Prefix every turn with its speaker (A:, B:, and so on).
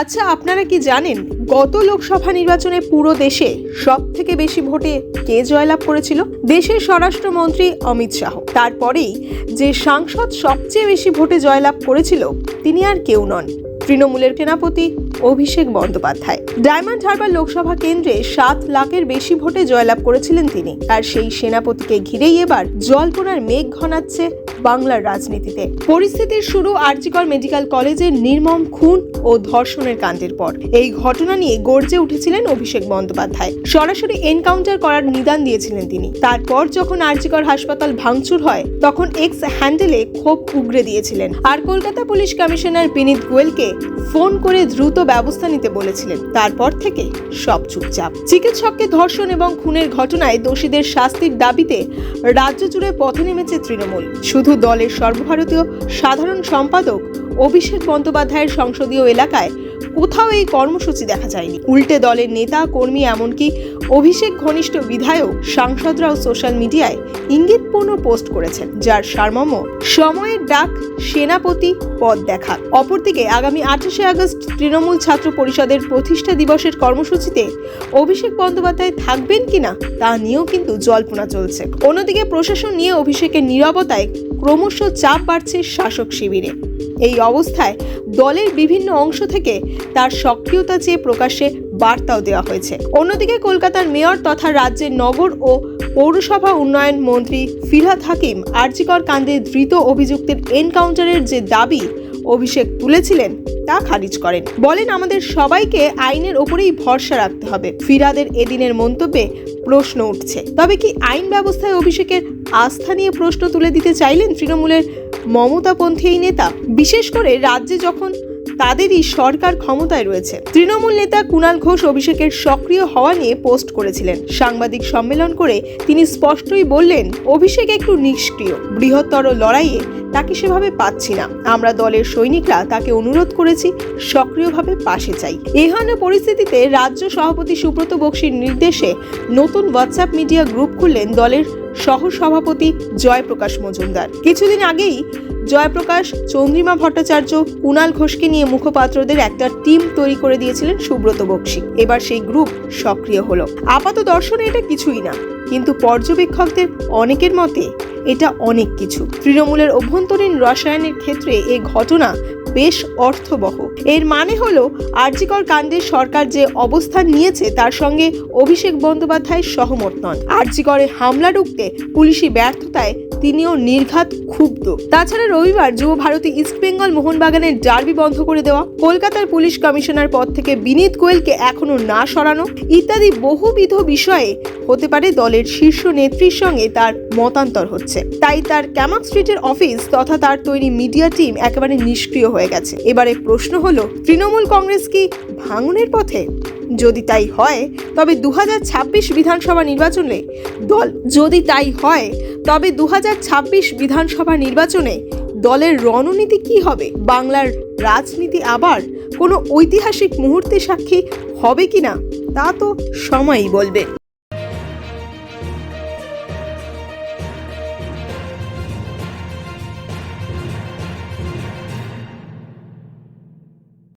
A: আচ্ছা আপনারা কি জানেন গত লোকসভা নির্বাচনে পুরো দেশে সব থেকে বেশি ভোটে কে জয়লাভ করেছিল? দেশের স্বরাষ্ট্রমন্ত্রী অমিত শাহ। তারপরেই যে সাংসদ সবচেয়ে বেশি ভোটে জয়লাভ করেছিল, তিনি আর কেউ নন। তৃণমূলের সেনাপতি অভিষেক বন্দ্যোপাধ্যায়। ডায়মন্ড হারবার লোকসভা কেন্দ্রে সাত লাখের বেশি ভোটে জয়লাভ করেছিলেন তিনি। আর সেই সেনাপতিকে ঘিরেই এবার জল্পনার মেঘ ঘনাচ্ছে বাংলার রাজনীতিতে। পরিস্থিতির শুরু আরজিকর মেডিকেল কলেজের নির্মম খুন ও ধর্ষণের কাণ্ডের পর। এই ঘটনা নিয়ে গর্জে উঠেছিলেন অভিষেক বন্দ্যোপাধ্যায়। সরাসরি এনকাউন্টার করার নিদান দিয়েছিলেন তিনি। তারপর যখন আরজিকর হাসপাতাল ভাঙচুর হয়, তখন এক্স হ্যান্ডেলে ক্ষোভ উগরে দিয়েছিলেন। আর কলকাতা পুলিশ কমিশনার বিনীত গোয়েলকে ফোন করে দ্রুত ব্যবস্থা নিতে বলেছিলেন। তারপর থেকে সব চুপচাপ। চিকিৎসককে ধর্ষণ এবং খুনের ঘটনায় দোষীদের শাস্তির দাবিতে রাজ্য জুড়ে পথে নেমেছে তৃণমূল। শুধু দলের সর্বভারতীয় সাধারণ সম্পাদক অভিষেক বন্দ্যোপাধ্যায়ের সংসদীয় এলাকায় কোথাও এই কর্মসূচি দেখা যায়নি। উল্টে দলের নেতা, কর্মী এমনকি অভিষেক ঘনিষ্ঠ বিধায়ক, সাংসদরাও সোশ্যাল মিডিয়ায় ইঙ্গিতপূর্ণ পোস্ট করেছেন, যার সারমর্ম, সময়ের ডাক সেনাপতি পদ দেখা। অপরদিকে, আগামী আঠাশে আগস্ট তৃণমূল ছাত্র পরিষদের প্রতিষ্ঠা দিবসের কর্মসূচিতে অভিষেক বন্দ্যোপাধ্যায় থাকবেন কিনা, তা নিয়েও কিন্তু জল্পনা চলছে। অন্যদিকে, প্রশাসন নিয়ে অভিষেকের নীরবতায় ক্রমশ চাপ বাড়ছে শাসক শিবিরে। এই অবস্থায় দলের বিভিন্ন অংশ থেকে তার সক্রিয়তা চেয়ে প্রকাশ্যে বার্তাও দেওয়া হয়েছে। অন্যদিকে কলকাতার মেয়র তথা রাজ্যের নগর ও পৌরসভা উন্নয়ন মন্ত্রী ফিরহাদ হাকিম আরজিকর কাণ্ডে ধৃত অভিযুক্তের এনকাউন্টারের যে দাবি অভিষেক তুলেছিলেন, তা খারিজ করেন। বলেন আমাদের সবাইকে আইনের ওপরেই ভরসা রাখতে হবে। ফিরাদের এদিনের মন্তব্যে প্রশ্ন উঠছে। তবে কি আইন ব্যবস্থায় অভিষেকের আস্থা নিয়ে প্রশ্ন তুলে দিতে চাইলেন তৃণমূলের মমতাপন্থী এই নেতা? বিশেষ করে রাজ্যে যখন তাদেরই সরকার ক্ষমতায় রয়েছে। তৃণমূল নেতা কুণাল ঘোষ অভিষেকের সক্রিয় হওয়া নিয়ে পোস্ট করেছিলেন। সাংবাদিক সম্মেলন করে তিনি স্পষ্টই বললেন, অভিষেক একটু নিষ্ক্রিয়, বৃহত্তর লড়াইয়ে তাকে সেভাবে পাচ্ছি না। আমরা দলের সৈনিকরা তাকে অনুরোধ করেছি, সক্রিয়ভাবে পাশে চাই। এহেন পরিস্থিতিতে রাজ্য সভাপতি সুব্রত বক্সির নির্দেশে নতুন হোয়াটসঅ্যাপ মিডিয়া গ্রুপ খুললেন দলের সহ সভাপতি জয়প্রকাশ মজুমদার। কিছুদিন আগেই জয়প্রকাশ, চন্দ্রিমা ভট্টাচার্য, কুণাল ঘোষকে নিয়ে মুখপাত্রদের একটা টিম তৈরি করে দিয়েছিলেন সুব্রত বক্সি। এবার সেই গ্রুপ সক্রিয় হলো। আপাত দর্শনে এটা কিছুই না, কিন্তু পর্যবেক্ষকদের অনেকের মতে এটা অনেক কিছু। তৃণমূলের অভ্যন্তরীণ রসায়নের ক্ষেত্রে এ ঘটনা বেশ অর্থবহ। এর মানে হলো আরজিকর কাণ্ডে সরকার যে অবস্থান নিয়েছে, তার সঙ্গে অভিষেক বন্দ্যোপাধ্যায় সহমত নন। আরজিকরে হামলা রুখতে পুলিশি ব্যর্থতায় তিনিও নির্ঘাত ক্ষুব্ধ। তাছাড়া রবিবার যুব ভারতী ইস্টবেঙ্গল মোহনবাগানের ডার্বি বন্ধ করে দেওয়া, কলকাতার পুলিশ কমিশনার পদ থেকে বিনীত গোয়েলকে এখনও না সরানো ইত্যাদি বহুবিধ বিষয়ে হতে পারে দলের শীর্ষ নেত্রীর সঙ্গে তার মতান্তর হচ্ছে। তাই তার ক্যামাক স্ট্রিটের অফিস তথা তার তৈরি মিডিয়া টিম একেবারে নিষ্ক্রিয় হয়ে গেছে। এবারে প্রশ্ন হলো, তৃণমূল কংগ্রেস কি ভাঙনের পথে? যদি তাই হয়, তবে দু হাজার ছাব্বিশ বিধানসভা নির্বাচনে দল যদি তাই হয়, তবে দু হাজার বিধানসভা নির্বাচনে দলের রণনীতি কি হবে? বাংলার রাজনীতি আবার কোনো ঐতিহাসিক মুহূর্তে সাক্ষী হবে কিনা তা তো সময়ই বলবে।